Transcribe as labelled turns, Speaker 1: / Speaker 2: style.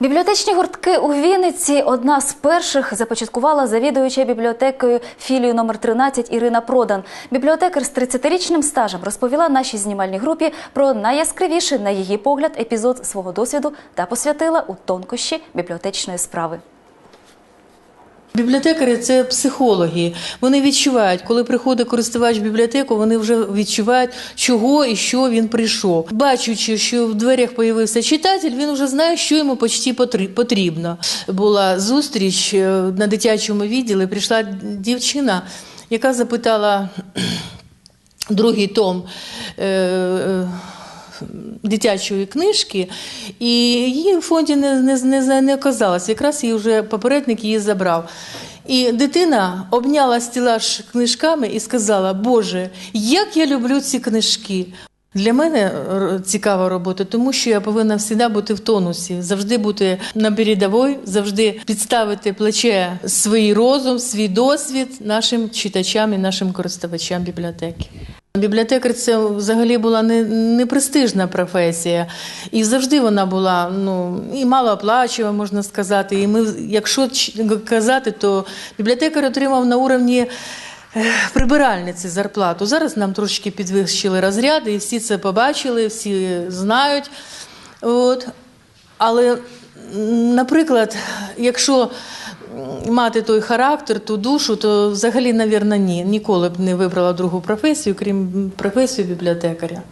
Speaker 1: Бібліотечні гуртки у Вінниці одна з перших започаткувала завідуюча бібліотекою філію номер 13 Ірина Продан. Бібліотекар з 30-річним стажем розповіла нашій знімальній групі про найяскравіший, на її погляд, епізод свого досвіду та посвятила у тонкощі бібліотечної справи.
Speaker 2: Бібліотекарі це психологи. Вони відчувають, коли приходить користувач в бібліотеку, вони вже відчувають, чого і що він прийшов. Бачучи, що в дверях появився читатель, він вже знає, що йому почти потр- потрібно. Була зустріч е, на дитячому відділі. Прийшла дівчина, яка запитала другий том. Е, е, Дитячої книжки, і її в фонді не, не, не, не оказалось. Якраз її вже попередник її забрав. І дитина обняла стілаж книжками і сказала: Боже, як я люблю ці книжки. Для мене цікава робота, тому що я повинна завжди бути в тонусі, завжди бути на передовій, завжди підставити плече свій розум, свій досвід нашим читачам і нашим користувачам бібліотеки. Бібліотекар це взагалі була не, не престижна професія, і завжди вона була ну і малооплачувана, можна сказати. І ми, якщо казати, то бібліотекар отримав на уровні е, прибиральниці зарплату. Зараз нам трошки підвищили розряди, і всі це побачили, всі знають. От. Але, наприклад, якщо мати той характер, ту душу, то взагалі, навірно, ні. Ніколи б не вибрала другу професію, крім професії бібліотекаря.